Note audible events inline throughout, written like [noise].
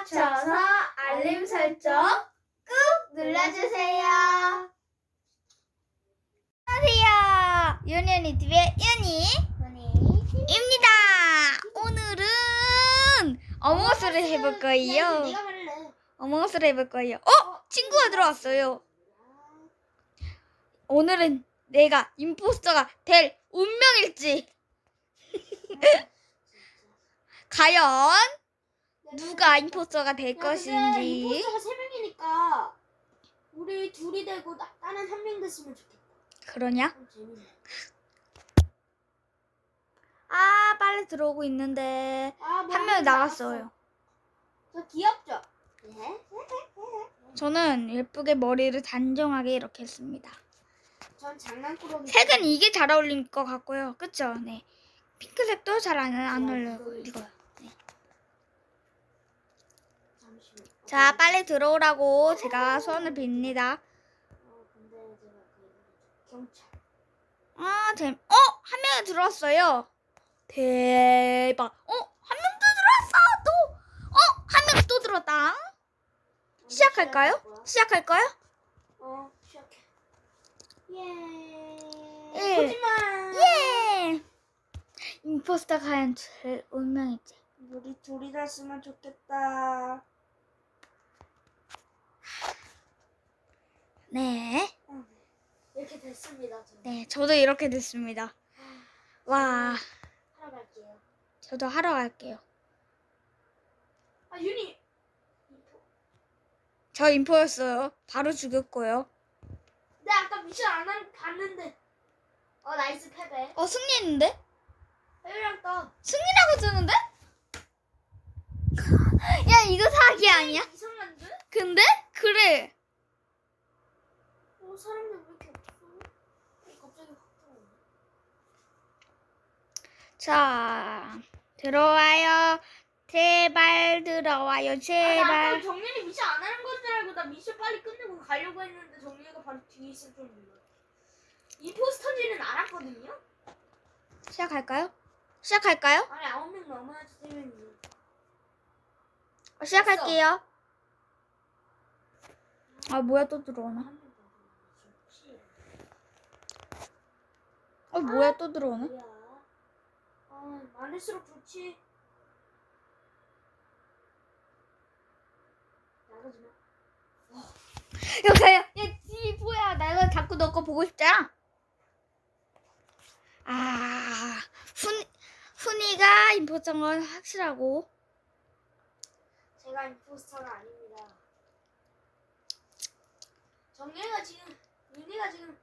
맞춰서 알림 설정 꾹 눌러주세요. 안녕하세요. 윤현이 TV의 윤희입니다. 오늘은 어몽어스를 해볼 거예요. 말래. 어몽어스를 해볼 거예요. 어? 친구가 들어왔어요. 오늘은 내가 임포스터가 될 운명일지. [laughs] 과연 누가 임포스터가 될 것인지. 임포스터가 세 명이니까 우리 둘이 되고 나, 나는 한명 됐으면 좋겠다. 그러냐? 좀 재밌네. 아, 빨리 들어오고 있는데 아, 뭐 한 명이 나갔어요. 저 귀엽죠? 네. 저는 예쁘게 머리를 단정하게 이렇게 했습니다. 전 장난꾸러기. 색은 이게 잘 어울릴 것 같고요. 그쵸? 네. 핑크색도 잘 안 안 어울려요. 이거. 네. 잠시만. 자, 빨리 들어오라고 제가 소원을 빕니다. 아, 재 어, 한 명이 들어왔어요. 대박. 어, 한 명 또 들어왔어. 또. 어, 한 명 또 들어왔다. 시작할까요? 시작할까요? 어, 시작해. 예. 예. 거짓말. 예. 임포스터 과연 제 운명이지. 우리 둘이 됐으면 좋겠다. 네. 어, 이렇게 됐습니다. 저는. 네, 저도 이렇게 됐습니다. 와, 하러 갈게요. 저도 하러 갈게요. 아, 윤희. 저 인포였어요. 바로 죽였고요. 내 아까 미션 안 한, 봤는데. 어, 나이스 패배. 어, 승리했는데? 패배랑 떠. 승리라고 쓰는데? [laughs] 야, 이거 사기 아니야? 이상한데? 근데? 그래. 어, 사람들 왜 이렇게 없어? 어, 갑자기 확 들어오네. 자, 들어와요. 제발 들어와요. 제발. 정연이 미션 안 하는 건줄 알고 나 미션 빨리 끝내고 가려고 했는데 정연이가 바로 뒤에 있을 줄 몰라. 임포스터인지는 알았거든요? 시작할까요? 시작할까요? 아니 아홉 명 넘어야지 세 명이. 어, 시작할게요. 아, 뭐야, 또 들어오나? 한명 더. 혹시 어, 뭐야, 또 들어오나? 뭐야? 아 많을수록 좋지. 나가지 마. 여보세요? 야, 지 뭐야? 내가 자꾸 너 거 보고 싶잖아. 아, 훈, 훈이가 임포스터인 건 확실하고. 제가 임포스터가 아닙니다. 정예가 지금 윤희가 지금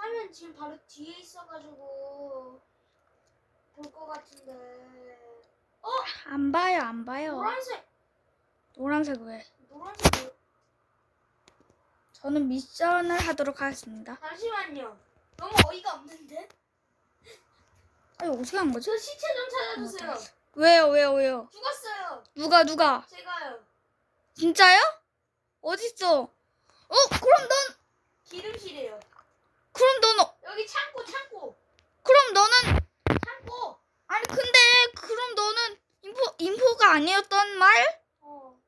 화면 지금 바로 뒤에 있어가지고 볼 것 같은데. 안 봐요, 안 봐요. 노란색 노란색 왜? 노란색 뭐- 저는 미션을 하도록 하겠습니다. 잠시만요. 너무 어이가 없는데? 아니, 어떻게 한 거지? 저 시체 좀 찾아주세요. 왜요, 왜요, 왜요? 죽었어요. 누가, 누가? 제가요. 진짜요? 어딨어? 어, 그럼 넌, 기름실이에요. 여기 창고 창고 그럼 너는, 창고. 아니, 근데, 그럼 너는 인포, 인포가 아니었던 말? 어.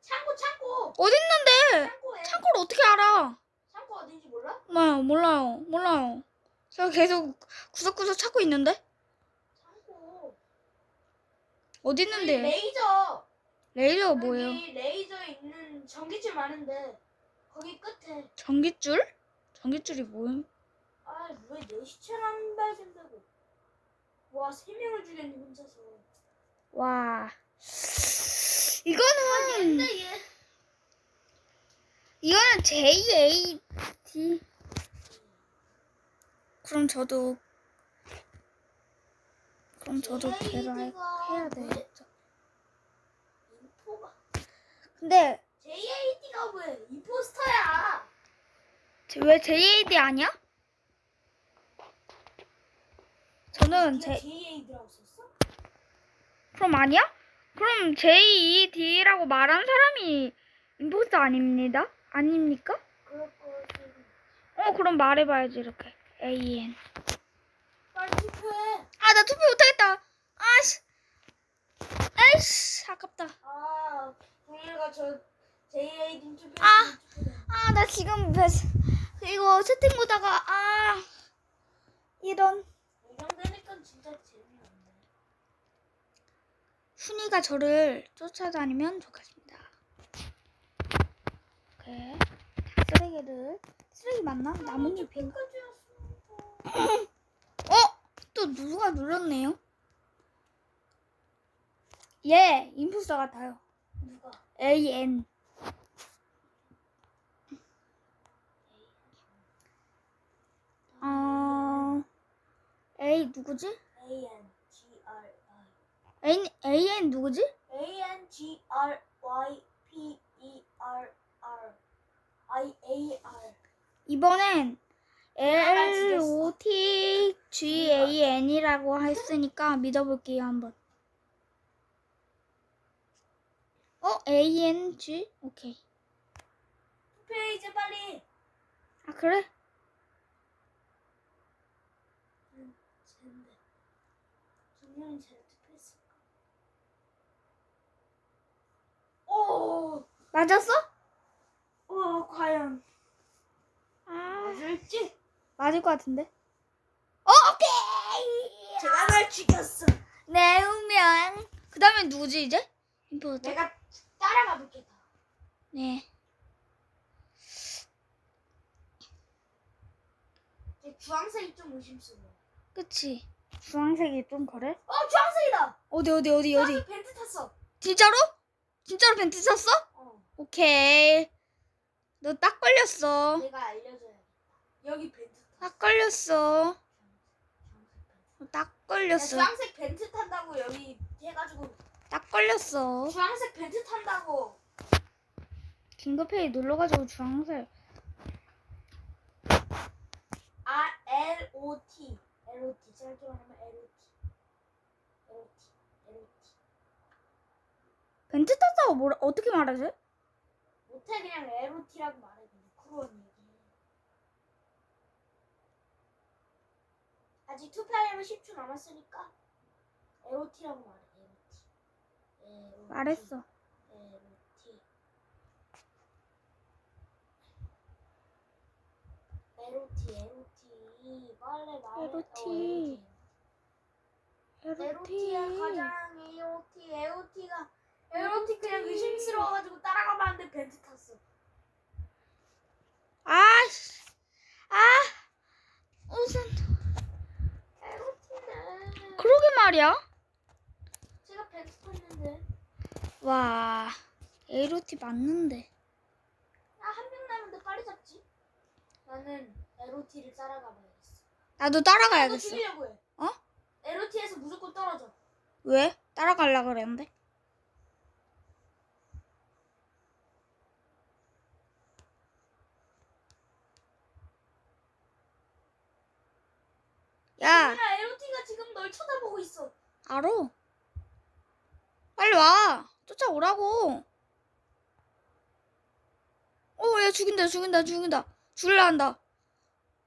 창고 창고. 어딨는데? 창고에. 창고를 어떻게 알아? 창고 어딘지 몰라? 몰라요, 몰라요, 몰라요. 제가 계속 구석구석 찾고 있는데? 창고. 어디 있는데? 레이저. 레이저가 뭐예요? 여기 레이저 있는 전기줄 많은데 거기 끝에. 전기줄? 전기줄이 뭐예요? 아왜 내 시체를 안 발견되고? 와세 명을 죽였네 혼자서. 와. 아니 이거는, 근데 얘. 이거는 JAD. 그럼 저도, 그럼 저도 할- 해야 되겠죠. 인포가. 근데, JAD가 왜 임포스터야? 왜 JAD 아니야? 저는 제, JAD라고 썼어? 그럼 아니야? 그럼 JED라고 말한 사람이 임포스터 아닙니다? 아닙니까? 어, 그럼 말해봐야지, 이렇게. AN. 빨리 투표해. 아, 나 투표 못하겠다. 아씨. 아이씨, 아깝다. 아, 누가 저 JA님 투표 아! 아, 나 지금 이거 채팅 보다가, 아, 이런. 이정되니까 진짜 재미없네. 순이가 저를 쫓아다니면 좋겠습니다. 다 쓰레기를, 쓰레기 맞나? 나뭇잎인가? 끝까지였어. [laughs] 어? 또 누가 눌렀네요? 예, 인풋서 같아요. 누가? AN. 어, A 누구지? A N G R I AN, AN 누구지? A N G R Y P E R R I A R 이번엔 나 L O T G A N이라고 했으니까 [laughs] 믿어볼게요 한번. 어 A N G 오케이. 투표해 이제 빨리. 아 그래? 쟤인데. 분명히 쟤 투표했을까? 오, 맞았어? 오 과연 아 맞을지? 맞을 것 같은데. 어 오케이. 제가 날 죽였어. 내 운명. 그 다음에 누구지 이제? 인포터. 내가 따라가 볼게 다. 네. 주황색이 좀 의심스러워. 그치. 주황색이 좀 그래? 어 주황색이다. 어디 어디 어디 어디? 주황색 벤트 탔어. 진짜로? 진짜로 벤트 쳤어? 어. 오케이. 너 딱 걸렸어. 내가 알려줘야겠다. 여기 벤트 탔어. 딱 걸렸어. 야, 걸렸어. 주황색 벤트 탄다고 여기 해가지고 딱 걸렸어. 주황색 벤트 탄다고. 긴급회의 눌러가지고 주황색. R L O T L O T 짧게 말하면 L O T L O T L O T 벤트 탔다고 뭐라 어떻게 말하지? 못해 그냥 L O T라고 말해 근데 그런 얘기. 아직 투표하려면 10초 남았으니까 L O T라고 말해 L O T. L O T. 말했어. L O LOT야 LOT. 가장 AOT AOT가 AOT 그냥 의심스러워가지고 따라가 봤는데 벤트 탔어. 아씨. 아. 무슨. AOT네. 그러게 말이야. 제가 벤트 탔는데 와. LOT 맞는데. 아한 명 남았는데 빨리 잡지. 나는 LOT를 따라가봐야겠어. 나도 나도 따라가야겠어. 죽이려고 해. 어? LOT에서 무조건 떨어져. 왜? 따라가려 그랬는데. 야, 야 LOT가 지금 널 쳐다보고 있어. 알아. 빨리 와. 쫓아오라고. 어, 얘 죽인다, 죽인다, 죽인다. 죽일라 한다.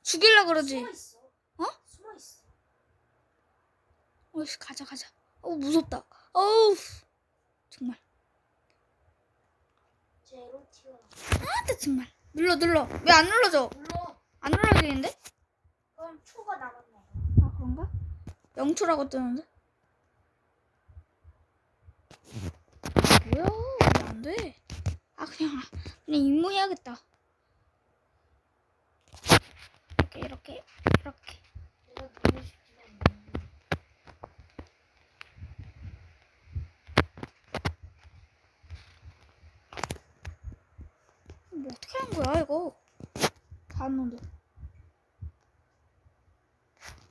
죽일라 그러지. 숨어 있어. 어? 숨어 있어. 어이씨, 가자, 가자. 어, 무섭다. 어우, 정말. 제 LOT가 아, 정말. 눌러, 눌러. 왜 안 눌러져? 물론 안 눌러지는데? 그럼 초가 남았나 봐. 아, 그런가? 0초라고 뜨는데? 뭐야, 왜안 돼? 아, 그냥, 그냥 임무해야겠다. 이렇게, 이렇게, 이렇게. 내가 누구 싶지가 않네. 뭐 어떻게 하는 거야, 이거? 다 왔는데.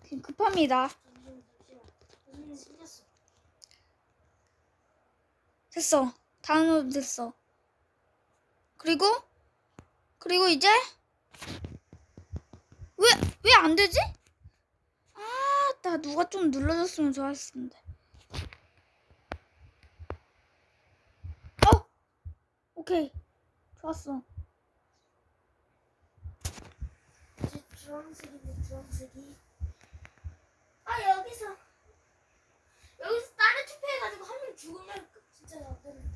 지금 급합니다. 됐어. 다운로드 됐어. 그리고 그리고 이제 왜 왜 안 되지? 아, 나 누가 좀 눌러줬으면 좋았을 텐데. 어, 오케이, 좋았어. 주황색인데 주황색이. 아 여기서. 여기서 다른 투표해가지고 한 명 죽으면 진짜 나쁘는데.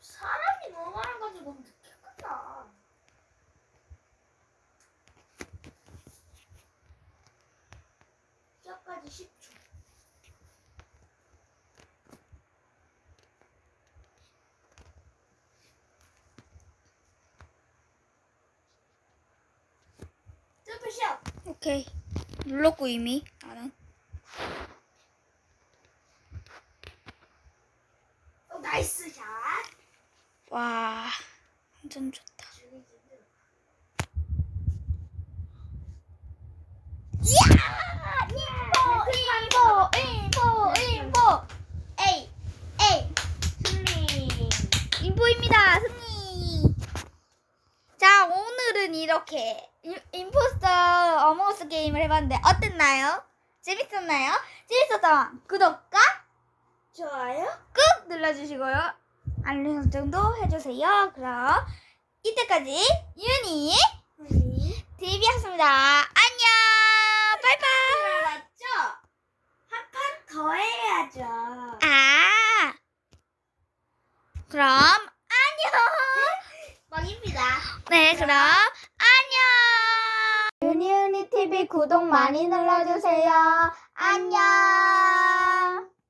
사람이 너무 많아가지고 오케이. 눌렀고 이미 나는. 어, 나이스 샷. 와 완전 좋다. 힘들어. 인포 인포 인포 에이 에이 승리. 인포입니다 승리. 자 오늘은 이렇게 인- 임포스터 어머스 게임을 해봤는데 어땠나요? 재밌었나요? 재밌었다면 구독과 좋아요. 꾹 눌러주시고요. 알림 설정도 해주세요. 그럼 이때까지 우리 TV였습니다. 안녕. 바이바이. 맞죠? 한 판 더 해야죠. 아. 그럼 안녕. 뻥입니다. 네, 그럼 안녕. 윤희 윤희 TV 구독 많이 눌러주세요. 안녕.